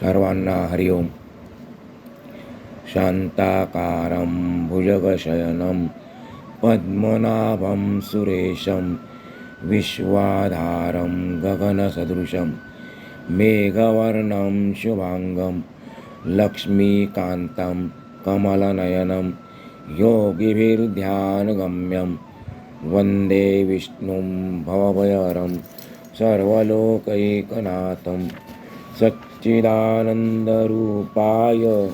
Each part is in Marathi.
सर्वांना हरिओम. शान्ताकारं भुजगशयनं पद्मनाभं सुरेशं विश्वाधारं गगनसदृशं मेघवर्णं शुभाङ्गं लक्ष्मीकान्तं कमलनयनं योगिभिर्ध्यानगम्यं वन्दे विष्णुं भवभयरं सर्वलोकैकनाथं सच्चिदानन्दरूपाय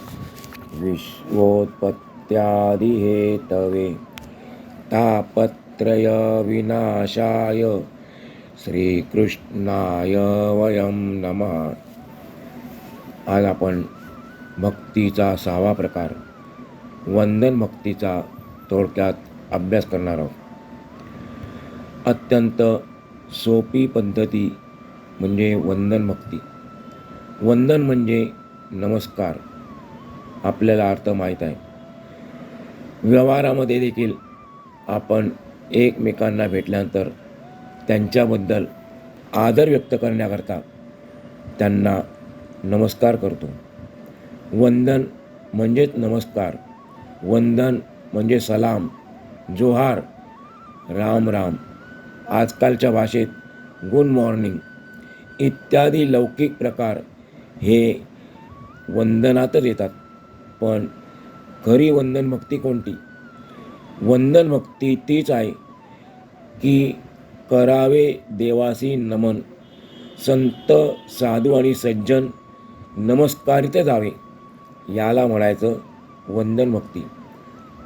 विश्वोत्पत्त्यादिहेतवे तापत्रयविनाशाय श्रीकृष्णाय वयं नमः. आज आपण भक्तीचा सहावा प्रकार वंदन भक्तीचा थोडक्यात अभ्यास करणार आहोत. अत्यंत सोपी पद्धती म्हणजे वंदन भक्ती. वंदन म्हणजे नमस्कार आपल्याला अर्थ माहीत आहे. व्यवहारामध्ये देखील आपण एकमेकांना भेटल्यानंतर त्यांच्याबद्दल आदर व्यक्त करण्याकरता त्यांना नमस्कार करतो. वंदन म्हणजेच नमस्कार वंदन म्हणजे सलाम जोहार राम राम. आजकालच्या भाषेत गुड मॉर्निंग इत्यादी लौकिक प्रकार हे वंदनातच येतात पण खरी वंदन भक्ती कोणती? वंदन भक्ती तीच आहे की करावे देवासी नमन संत साधू आणि सज्जन नमस्कारित जावे याला म्हणायचं वंदन भक्ती.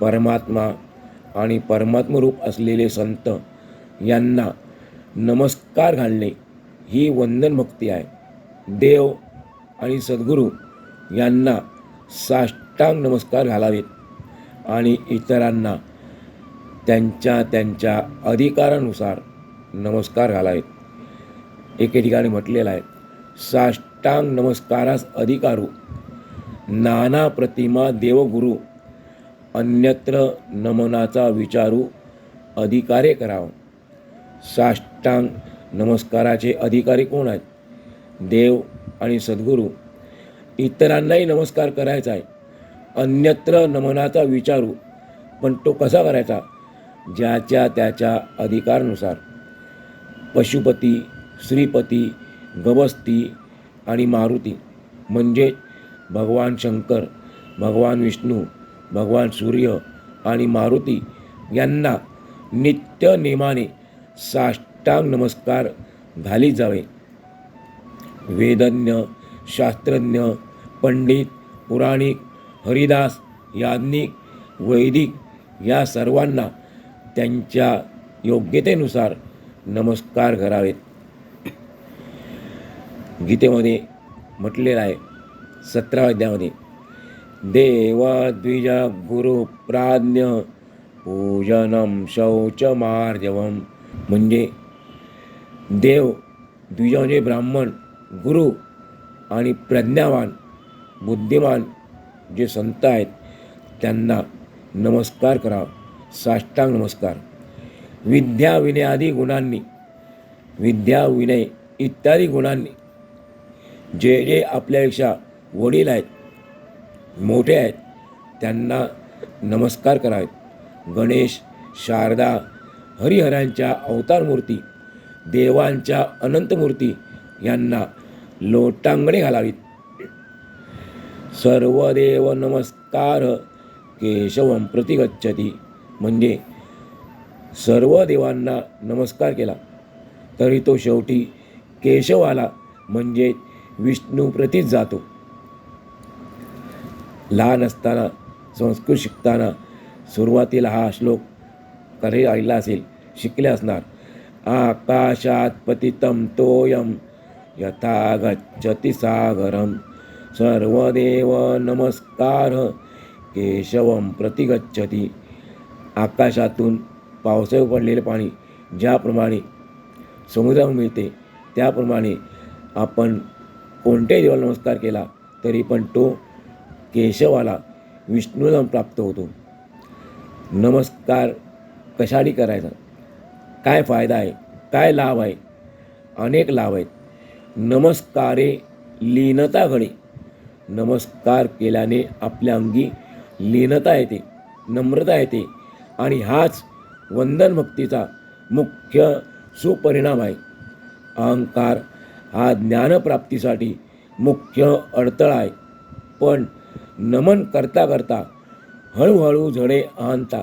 परमात्मा आणि परमात्मरूप असलेले संत यांना नमस्कार घालणे ही वंदन भक्ती आहे. देव आणि सद्गुरू यांना साष्टांग नमस्कार घालावेत आणि इतरांना त्यांच्या त्यांच्या अधिकारानुसार नमस्कार घालावेत. एके ठिकाणी म्हटलेलं आहे साष्टांग नमस्कारास अधिकारू नाना प्रतिमा देवगुरु अन्यत्र नमनाचा विचारू अधिकारे करावं. साष्टांग नमस्काराचे अधिकारी कोण आहेत? देव आणि सद्गुरू इतरांनाही नमस्कार करायचा आहे. अन्यत्र नमनाचा विचारू पण तो कसा करायचा? ज्याच्या त्याच्या अधिकारानुसार. पशुपती श्रीपती गवस्ती आणि मारुती. म्हणजे भगवान शंकर भगवान विष्णू भगवान सूर्य आणि मारुती यांना नित्य नेमाने साष्टांग नमस्कार घाली जावे. वेदज्ञ शास्त्रज्ञ पंडित पुराणिक हरिदास याज्ञिक वैदिक या सर्वांना त्यांच्या योग्यतेनुसार नमस्कार करावेत. गीतेमध्ये म्हटलेलं आहे सतरा अध्यामध्ये देव द्विज गुरु प्राज्ञ पूजनम शौचमार्जवम म्हणजे देव द्विज म्हणजे ब्राह्मण गुरु आणि प्रज्ञावान बुद्धिमान जे संत आहेत त्यांना नमस्कार करावा साष्टांग नमस्कार. विद्या विनयादी गुणांनी विद्या विनय इत्यादी गुणांनी जे जे आपल्यापेक्षा वडील आहेत मोठे आहेत त्यांना नमस्कार करावेत गणेश शारदा हरिहरांच्या अवतार मूर्ती देवांच्या अनंत मूर्ती यांना लोटांगणे घालावीत. सर्वदेव नमस्कार केशवम प्रतिगच्छती म्हणजे सर्व देवांना नमस्कार केला. तरी तो शेवटी केशवाला म्हणजे विष्णूप्रतीच जातो. लहान असताना संस्कृत शिकताना सुरुवातीला हा श्लोक कधी आलेला असेल शिकले असणार. आकाशात पतितम तोयम यथा गच्छति सागरं सर्वदेव नमस्कार। केशवं प्रति गच्छती आकाशातून पावसाळ्यात पडलेले पाणी ज्याप्रमाणे समुद्रावर मिळते त्याप्रमाणे आपण कोणत्याही देवाला नमस्कार केला तरी पण तो केशवाला विष्णूला प्राप्त होतो. नमस्कार कशाने करायचा? काय फायदा आहे? काय लाभ आहे? अनेक लाभ आहेत. नमस्कारे लीनता घडे नमस्कार केल्याने आपल्या अंगी लीनता येते नम्रता येते आणि हाच वंदन भक्तीचा मुख्य सुपरिणाम आहे. अहंकार हा ज्ञानप्राप्तीसाठी मुख्य अडथळा आहे. पण नमन करता करता हळूहळू झडे आणता.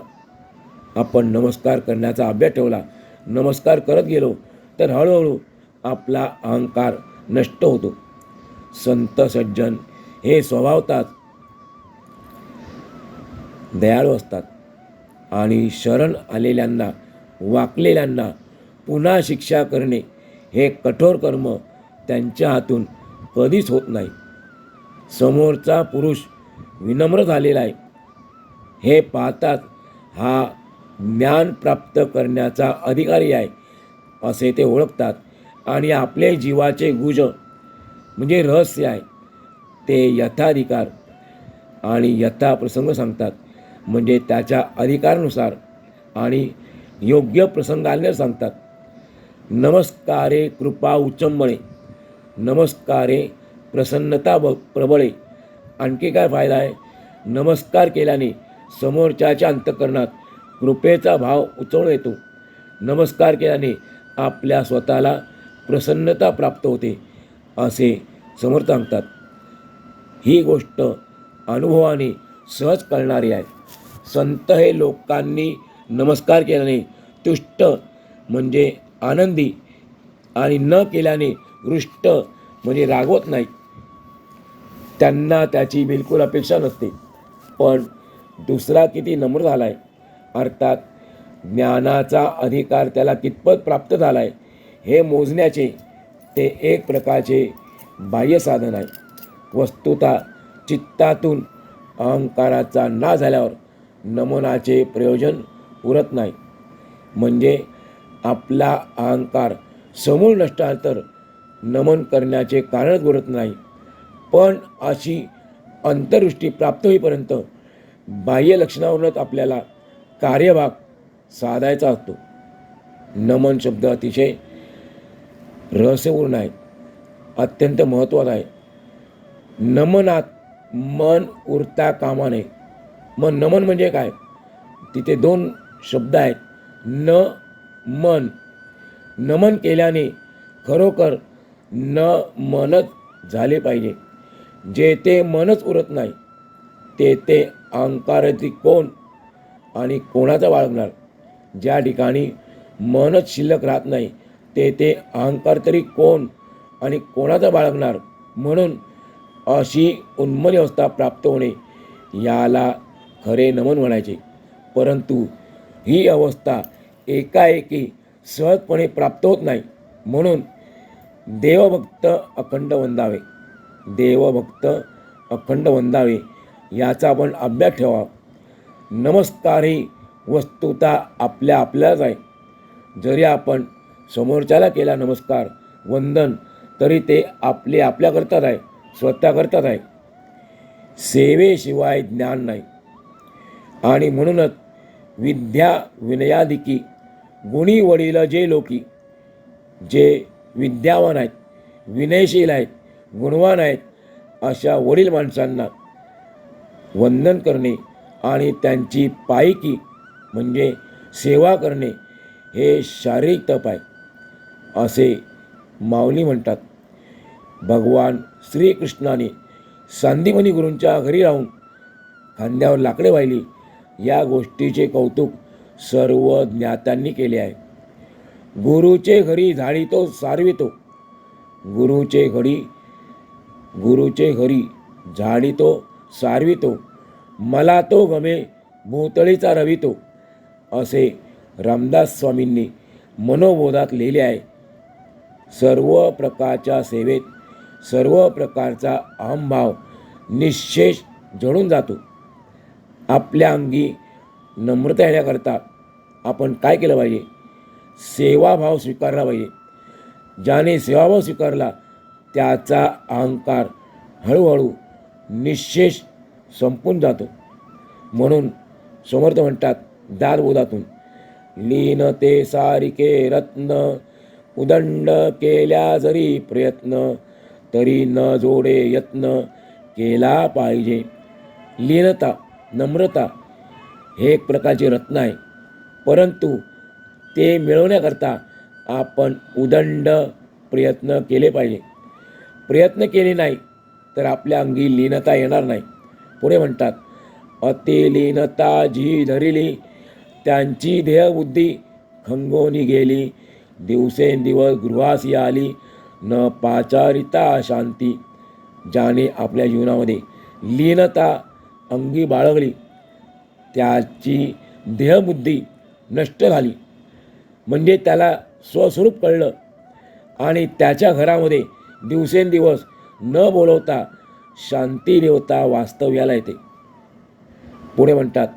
आपण नमस्कार करण्याचा अभ्यास ठेवला नमस्कार करत गेलो तर हळूहळू आपला अहंकार नष्ट होतो. संत सज्जन हे स्वभावतात. दयाळू असतात. आणि शरण आलेल्यांना वाकलेल्यांना पुन्हा शिक्षा करणे हे कठोर कर्म त्यांच्या हातून कधीच होत नाही. समोरचा पुरुष विनम्र झालेला आहे. हे पाहतात हा ज्ञान प्राप्त करण्याचा अधिकारी आहे असे ते ओळखतात. आणि आपले जीवाचे गुज म्हणजे रहस्य आहे ते यथाधिकार आणि यथा प्रसंग सांगतात. म्हणजे त्याच्या अधिकारानुसार आणि योग्य प्रसंगाने सांगतात. नमस्कारे कृपा उच्चंबळे नमस्कारे प्रसन्नता ब प्रबळे. आणखी काय फायदा आहे? नमस्कार केल्याने समोरच्याच्या अंतकरणात कृपेचा भाव उचवून येतो. नमस्कार केल्याने आपल्या स्वतःला प्रसन्नता प्राप्त होते असे समर्थ सांगतात. ही गोष्ट अनुभवाने सहज कळणारी आहे. संत हे लोकांनी नमस्कार केल्याने तुष्ट म्हणजे आनंदी आणि न केल्याने रुष्ट म्हणजे रागवत नाही त्यांना त्याची बिलकुल अपेक्षा नसते. पण दुसरा किती नम्र झाला आहे अर्थात ज्ञानाचा अधिकार त्याला कितपत प्राप्त झाला आहे हे मोजण्याचे ते एक प्रकारचे बाह्य साधन आहे. वस्तुता चित्तातून अहंकाराचा ना झाल्यावर नमनाचे प्रयोजन उरत नाही. म्हणजे आपला अहंकार समूळ नष्ट तर नमन करण्याचे कारणच उरत नाही. पण अशी अंतर्दृष्टी प्राप्त होईपर्यंत बाह्य लक्षणावरूनच आपल्याला कार्यभाग साधायचा असतो. नमन शब्द अतिशय रहस्यपूर्ण आहे. अत्यंत महत्त्वाचं आहे. नमनात मन उरता कामा नये मग नमन म्हणजे काय? तिथे दोन शब्द आहेत. न मन. नमन केल्याने खरोखर न मनच झाले पाहिजे. जे ते मनच उरत नाही ते ते अहंकाराची कोण आणि कोणाचा बाळगणार? ज्या ठिकाणी मनच शिल्लक राहत नाही ते ते अहंकार तरी कोण आणि कोणाचा बाळगणार? म्हणून अशी उन्मनी अवस्था प्राप्त होणे याला खरे नमन म्हणायचे. परंतु ही अवस्था एकाएकी सहजपणे प्राप्त होत नाही. म्हणून देवभक्त अखंड वंदावे. देवभक्त अखंड वंदावे याचा आपण अभ्यास ठेवा. नमस्कार ही वस्तुता आपल्या आपल्याच आहे. जरी आपण समोरच्याला केला नमस्कार वंदन तरी ते आपले आपल्याकरताच आहे स्वतःकरताच आहे. सेवेशिवाय ज्ञान नाही. आणि म्हणूनच विद्या विनयादिकी गुणी वडील जे लोकी जे विद्यावान आहेत विनयशील आहेत गुणवान आहेत अशा वडील माणसांना वंदन करणे आणि त्यांची पायकी म्हणजे सेवा करणे हे शारीरिक तप आहे. असे माऊली म्हणतात. भगवान श्रीकृष्णाने सांदीमणी गुरूंच्या घरी राहून खांद्यावर लाकडे वाहिली. या गोष्टीचे कौतुक सर्व ज्ञात्यांनी केले आहे. गुरुचे घरी झाडीतो सारवितो. गुरुचे घरी गुरुचे घरी झाडीतो सारवितो. मला तो गमे भोतळीचा रवितो. असे रामदास स्वामींनी मनोबोधात लिहिले आहे. सर्व प्रकारच्या सेवेत सर्व प्रकारचा अहमभाव निशेष जळून जातो. आपल्या अंगी नम्रता येण्याकरता आपण काय केलं पाहिजे? सेवाभाव स्वीकारला पाहिजे. ज्याने सेवाभाव स्वीकारला त्याचा अहंकार हळूहळू निशेष संपून जातो. म्हणून समर्थ म्हणतात दादबोधातून लीन ते सारिके रत्न उदंड केल्या जरी प्रयत्न तरी न जोडे यत्न केला पाहिजे. लीनता नम्रता हे एक प्रकारचे रत्न आहे. परंतु ते मिळवण्याकरता आपण उदंड प्रयत्न केले पाहिजे. प्रयत्न केले नाही तर आपल्या अंगी लीनता येणार नाही. पुढे म्हणतात अति लीनता जी धरिली त्यांची देहबुद्धी खंगोनी गेली. दिवसेंदिवस गृहासी आली न पाचारिता शांती. ज्याने आपल्या जीवनामध्ये. लीनता अंगी बाळगली. त्याची देहबुद्धी नष्ट झाली. म्हणजे त्याला स्वस्वरूप कळलं. आणि त्याच्या घरामध्ये दिवसेंदिवस न बोलवता शांती देवता वास्तव्याला येते. पुढे म्हणतात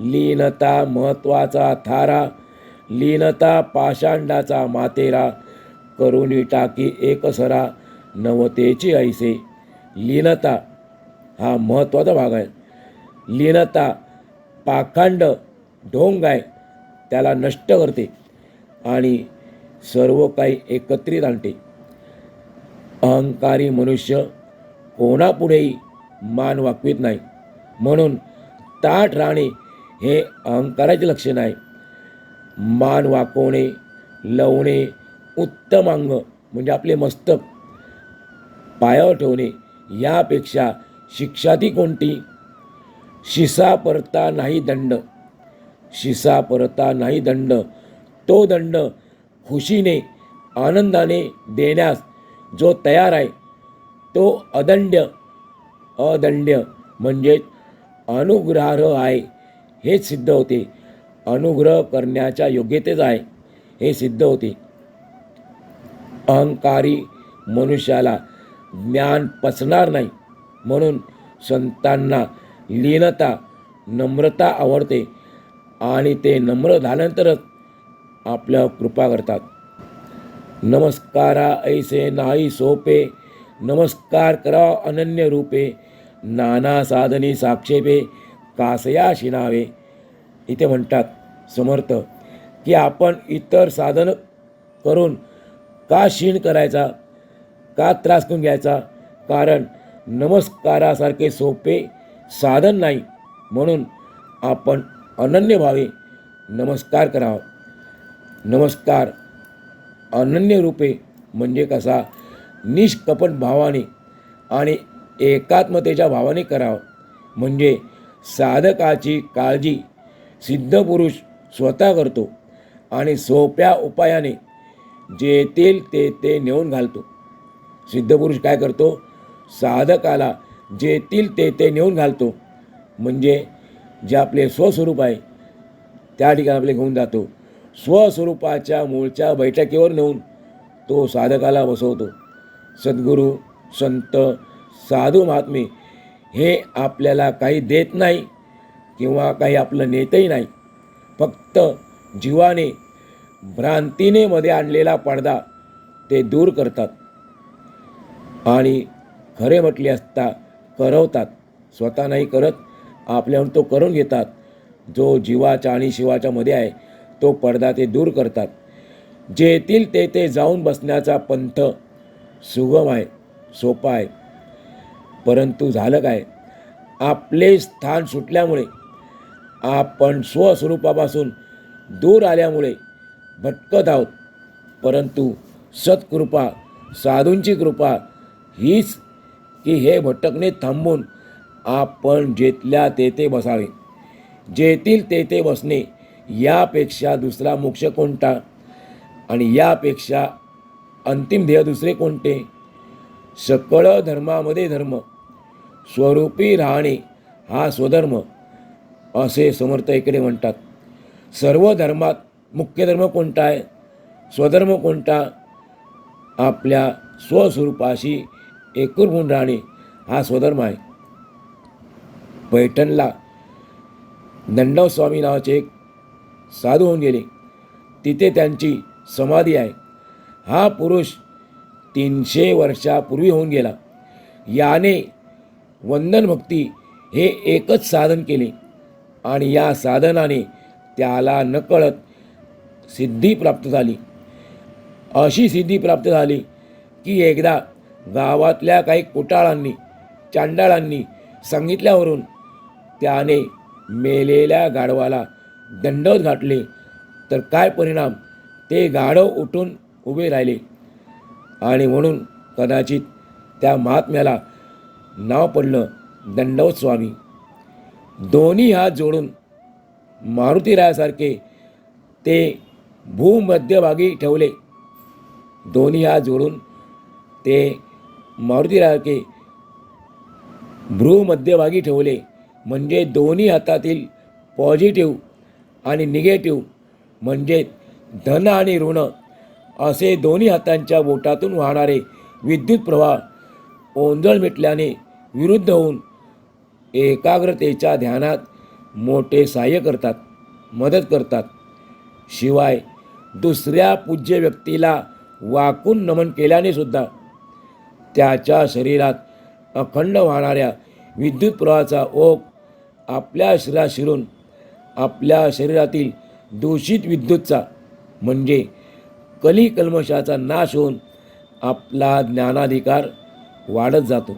लीनता महत्त्वाचा थारा लीनता पाषांडाचा मातेरा करुणी टाकी एकसरा नवतेची ऐसे. लीनता हा महत्त्वाचा भाग आहे. लीनता पाखांड ढोंग आहे त्याला नष्ट करते आणि सर्व काही एकत्रित आणते. अहंकारी मनुष्य कोणापुढेही मान वाकवीत नाही. म्हणून ताठ राहणे हे अहंकाराचे लक्षण आहे. मान वाकवणे लवणे उत्तम अंग म्हणजे आपले मस्तक पायावर ठेवणे यापेक्षा शिक्षा ती कोणती? शिसा परता नाही दंड. शिसा परता नाही दंड. तो दंड खुशीने आनंदाने देण्यास जो तयार आहे तो अदंड्य अदंड्य म्हणजेच अनुग्रहार्ह आहे हेच सिद्ध होते. अनुग्रह करण्याच्या योग्यतेच आहे हे सिद्ध होते. अहंकारी मनुष्याला ज्ञान पचणार नाही म्हणून संतांना लीनता नम्रता आवडते आणि ते नम्र झाल्यानंतरच आपल्या कृपा करतात. नमस्कारा ऐसे नाही सोपे नमस्कार करा अनन्य रूपे नाना साधनी साक्षेपे कासया शिनावे इथे म्हणतात समर्थ की आपण इतर साधन करून का क्षीण करायचा का त्रास करून घ्यायचा? कारण नमस्कारासारखे सोपे साधन नाही. म्हणून आपण अनन्य भावे नमस्कार करावा. नमस्कार अनन्य रूपे म्हणजे कसा? निष्कपट भावाने आणि एकात्मतेच्या भावाने करावं. म्हणजे साधकाची काळजी सिद्ध पुरुष स्वतः करतो आणि सोप्या उपायाने जेतील ते ते नेऊन घालतो. सिद्धपुरुष काय करतो? साधकाला जेतील ते ते नेऊन घालतो. म्हणजे जे आपले स्वस्वरूप आहे त्या ठिकाणी आपले घेऊन जातो. स्वस्वरूपाच्या मूळच्या बैठकीवर नेऊन तो साधकाला बसवतो. सद्गुरू संत साधू महात्मे हे आपल्याला काही देत नाही. किंवा काही आपलं नेतही नाही. फक्त जीवाने भ्रांतीने मध्ये आणलेला पडदा ते दूर करतात. आणि खरे म्हटले असता करवतात. स्वतः नाही करत आपल्याहून तो करून घेतात. जो जीवाच्या आणि शिवाच्या मध्ये आहे तो पडदा ते दूर करतात. जेतील ते ते जाऊन बसण्याचा पंथ सुगम आहे सोपा आहे. परंतु झालं काय? आपले स्थान सुटल्यामुळे आपण स्वस्वरूपापासून दूर आल्यामुळे भटकत आहोत. परंतु सत्कृपा साधूंची कृपा हीच की हे भटकणे थांबून आपण जेथल्या तेथे बसावे. जेथील तेथे बसणे यापेक्षा दुसरा मोक्ष कोणता? आणि यापेक्षा अंतिम ध्येय दुसरे कोणते? सकळ धर्मामध्ये धर्म स्वरूपी राहणे हा स्वधर्म. असे समर्थ इकडे म्हणतात. सर्व धर्मात मुख्य धर्म कोणता आहे? स्वधर्म कोणता? आपल्या स्वस्वरूपाशी एकूण होऊन राहणे हा स्वधर्म आहे. पैठणला दंडव स्वामी नावाचे एक साधू होऊन गेले. तिथे त्यांची समाधी आहे. हा पुरुष तीनशे वर्षापूर्वी होऊन गेला. याने वंदन भक्ती हे एकच साधन केले. आणि या साधनाने त्याला नकळत सिद्धी प्राप्त झाली. अशी सिद्धी प्राप्त झाली की एकदा गावातल्या काही कुटाळांनी चांडाळांनी सांगितल्यावरून त्याने मेलेल्या गाढवाला दंडवत घातले. तर काय परिणाम? ते गाढव उठून उभे राहिले. आणि म्हणून कदाचित त्या महात्म्याला नाव पडलं दंडवत स्वामी. दोन्ही हात जोडून मारुतीरायासारखे ते भूमध्यभागी ठेवले. दोन्ही हात जोडून ते मारुतीरायासारखे भ्रूमध्यभागी ठेवले. म्हणजे दोन्ही हातातील पॉझिटिव्ह आणि निगेटिव्ह म्हणजे धन आणि ऋण असे दोन्ही हातांच्या बोटातून वाहणारे विद्युत प्रवाह ओंजळ मिटल्याने विरुद्ध होऊन एकाग्रतेच्या ध्यानात मोठे सहाय्य करतात मदत करतात. शिवाय दुसऱ्या पूज्य व्यक्तीला वाकून नमन केल्याने सुद्धा त्याच्या शरीरात अखंड वाहणाऱ्या विद्युत प्रवाहाचा ओघ आपल्या शरीरात शिरून आपल्या शरीरातील दूषित विद्युतचा म्हणजे कलिकल्मशाचा नाश होऊन आपला ज्ञानाधिकार वाढत जातो.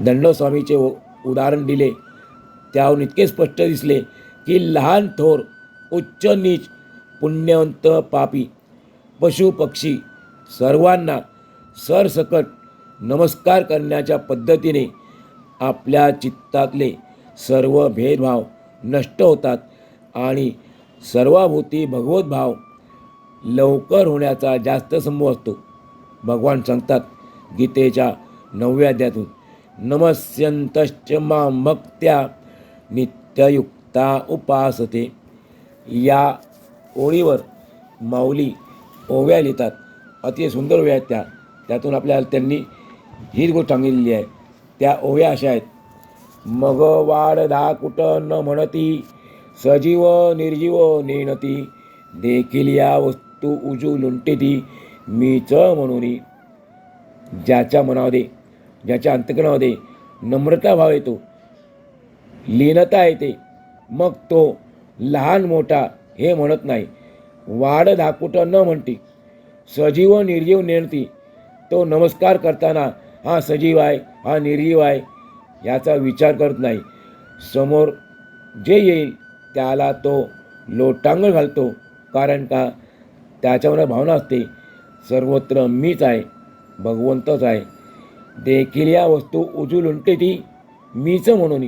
दंडस्वामीचे उ- उदाहरण दिले. त्याहून इतके स्पष्ट दिसले की लहान थोर उच्च नीच पुण्यवंत पापी पशु पक्षी सर्वांना सरसकट नमस्कार करण्याच्या पद्धतीने आपल्या चित्तातले सर्व भेदभाव नष्ट होतात आणि सर्वाभूती भगवत भाव लवकर होण्याचा जास्त संभव असतो. भगवान सांगतात गीतेच्या नवव्या अध्यातून नमस्यंतश्च मां भक्त्या नित्ययुक्ता उपासते. या ओळीवर माऊली ओव्या लिहितात. अतिशय सुंदर ओव्या आहेत त्या. त्यातून आपल्याला त्यांनी हीच गोष्ट सांगितलेली आहे. त्या ओव्या अशा आहेत. मग वाढ धा कुट न म्हणती सजीव निर्जीव नेणती देखील या वस्तू उजू लुंटेती मीच म्हणून ज्याच्या मनामध्ये ज्याच्या अंतकरणामध्ये नम्रता भाव येतो लीनता येते मग तो लहान मोठा हे म्हणत नाही. वाढ धाकुट न म्हणती सजीव निर्जीव नेणती तो नमस्कार करताना हा सजीव आहे हा निर्जीव आहे याचा विचार करत नाही. समोर जे येईल त्याला तो लोटांगण घालतो कारण का? त्याच्यावर भावना असते सर्वत्र मीच आहे भगवंतच आहे. देखील या वस्तू उजू लुंटे ती मीच म्हणून.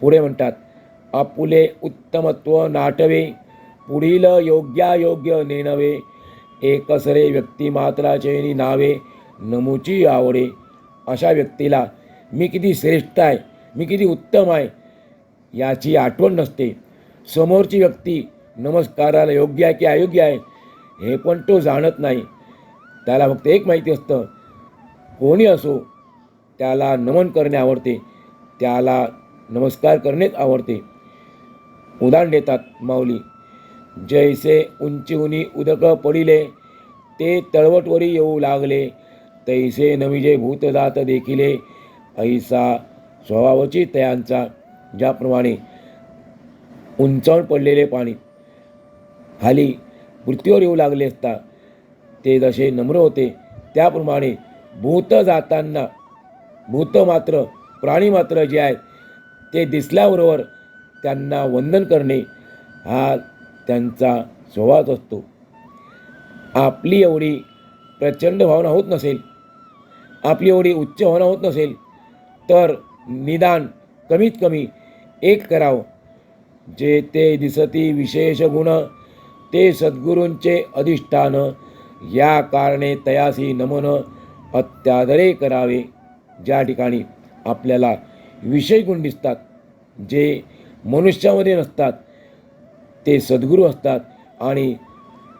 पुढे म्हणतात आपुले उत्तमत्व नाटवे पुढील योग्यायोग्य नेणवे एकसरे व्यक्ती मात्राचे नावे नमुची आवडे. अशा व्यक्तीला मी किती श्रेष्ठ आहे मी किती उत्तम आहे याची आठवण नसते. समोरची व्यक्ती नमस्काराला योग्य आहे की अयोग्य आहे? हे पण तो जाणत नाही. त्याला फक्त एक माहिती असतं कोणी असो त्याला नमन करणे आवडते त्याला नमस्कार करणेच आवडते. उदाहरण देतात माऊली जैसे उंची उनी उदक पडिले ते तळवटवरी येऊ लागले तैसे नविजे भूतदात देखिले ऐसा स्वभावची तयांचा ज्याप्रमाणे उंचावून पडलेले पाणी. खाली मृत्यूवर येऊ लागले असता ते जसे नम्र होते त्याप्रमाणे भूत जाताना भूत मात्र प्राणी मात्र जे आहेत ते दिसल्याबरोबर त्यांना वंदन करणे हा त्यांचा स्वभावच असतो. आपली एवढी प्रचंड भावना होत नसेल आपली एवढी उच्च भावना होत नसेल तर निदान कमीत कमी एक करावं. जे ते दिसती विशेष गुण ते सद्गुरूंचे अधिष्ठान या कारणे तयासी नमन अत्यादरे करावे. ज्या ठिकाणी आपल्याला विषय गुण दिसतात जे मनुष्यामध्ये नसतात ते सद्गुरू असतात आणि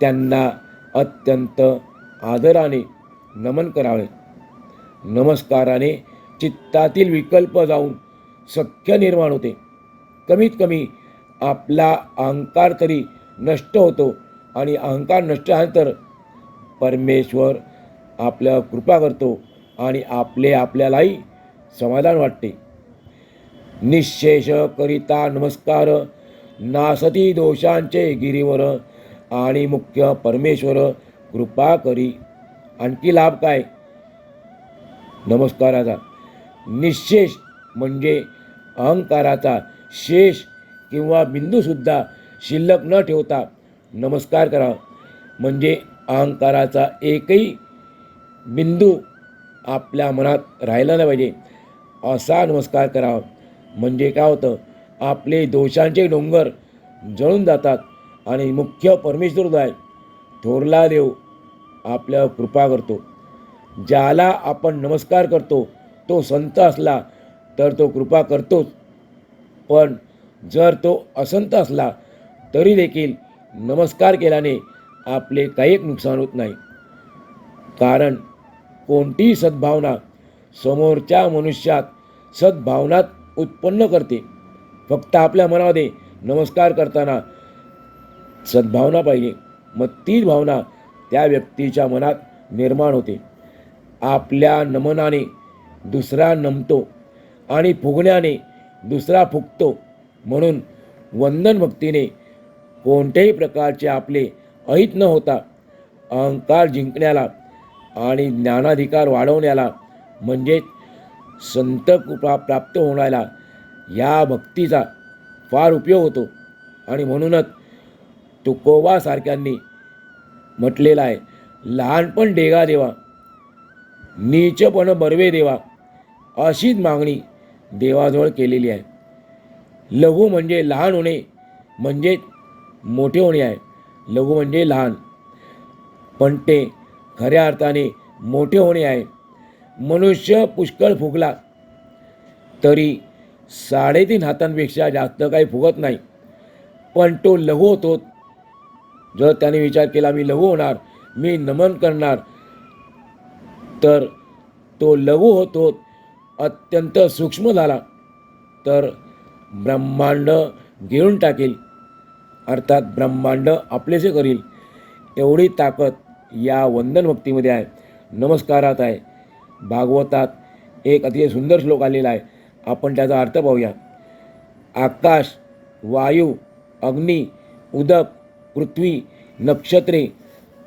त्यांना अत्यंत आदराने नमन करावे. नमस्काराने चित्तातील विकल्प जाऊन सख्य निर्माण होते. कमीत कमी आपला अहंकार तरी नष्ट होतो आणि अहंकार नष्ट झाल्यानंतर परमेश्वर आपल्या कृपा करतो आणि आपले आपल्यालाही समाधान वाटते. निशेष करिता नमस्कार. नासती दोषांचे गिरीवर आणि मुख्य परमेश्वर कृपा करी. आणखी लाभ काय? नमस्काराचा. निशेष म्हणजे अहंकाराचा शेष किंवा बिंदूसुद्धा शिल्लक न ठेवता नमस्कार करा. म्हणजे अहंकाराचा एकही बिंदू आपल्या मनात राहिला नाही पाहिजे. असा नमस्कार करावा. म्हणजे काय होतं? आपले दोषांचे डोंगर जळून जातात आणि मुख्य परमेश्वर आहे थोरला देव आपल्यावर कृपा करतो. ज्याला आपण नमस्कार करतो तो संत असला तर तो कृपा करतोच. पण जर तो असंत असला तरी देखील नमस्कार केल्याने आपले काही एक नुकसान होत नाही. कारण कोणतीही सद्भावना समोरच्या मनुष्यात सद्भावनात उत्पन्न करते. फक्त आपल्या मनामध्ये नमस्कार करताना सद्भावना पाहिजे मग तीच भावना त्या व्यक्तीच्या मनात निर्माण होते. आपल्या नमनाने दुसरा नमतो आणि फुगण्याने दुसरा फुगतो म्हणून वंदन भक्तीने कोणत्याही प्रकारचे आपले अहित न होता अहंकार जिंकण्याला आणि ज्ञानाधिकार वाढवण्याला म्हणजेच संत कृपा प्राप्त होण्याला या भक्तीचा फार उपयोग होतो. आणि म्हणूनच तुकोबासारख्यांनी म्हटलेलं आहे लहानपण डेगा देवा नीचपण बरवे देवा अशीच मागणी देवाजवळ केलेली आहे. लघु म्हणजे लहान होणे म्हणजेच मोठे होणे आहे. लघु म्हणजे लहान. पण ते खऱ्या अर्थाने मोठे होणे आहे. मनुष्य पुष्कळ फुगला. तरी साडेतीन हातांपेक्षा जास्त काही फुगत नाही. पण तो लघु होतो. जर त्याने विचार केला मी लघु होणार मी नमन करणार तर तो लघु होतो अत्यंत सूक्ष्म झाला. तर ब्रह्मांड घेऊन टाकेल. अर्थात ब्रह्मांड आपलेसे करील. एवढी ताकद या वंदन भक्तीमध्ये आहे. नमस्कारात आहे. भागवतात एक अतिशय सुंदर श्लोक आलेला आहे. आपण त्याचा अर्थ पाहूया. आकाश वायू अग्नी उदक पृथ्वी नक्षत्रे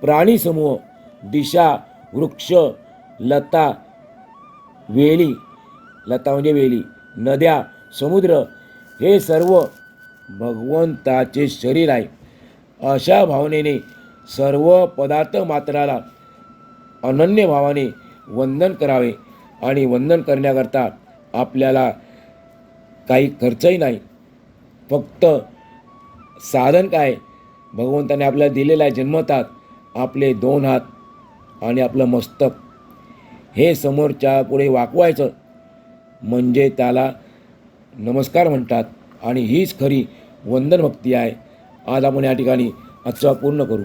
प्राणीसमूह दिशा वृक्ष लता वेली लता म्हणजे वेली नद्या समुद्र हे सर्व भगवंताचे शरीर आहे. अशा भावनेने सर्व पदार्थ मात्राला अनन्य भावाने वंदन करावे आणि वंदन करण्याकरता आपल्याला काही खर्चही नाही. फक्त साधन काय? भगवंताने आपल्याला दिलेला आहे जन्मतात आपले दोन हात आणि आपलं मस्तक. हे समोरच्या पुढे वाकवायचं म्हणजे त्याला नमस्कार म्हणतात आणि हीच खरी वंदन भक्ती आहे. आज आपण या ठिकाणी आजचा पूर्ण करू.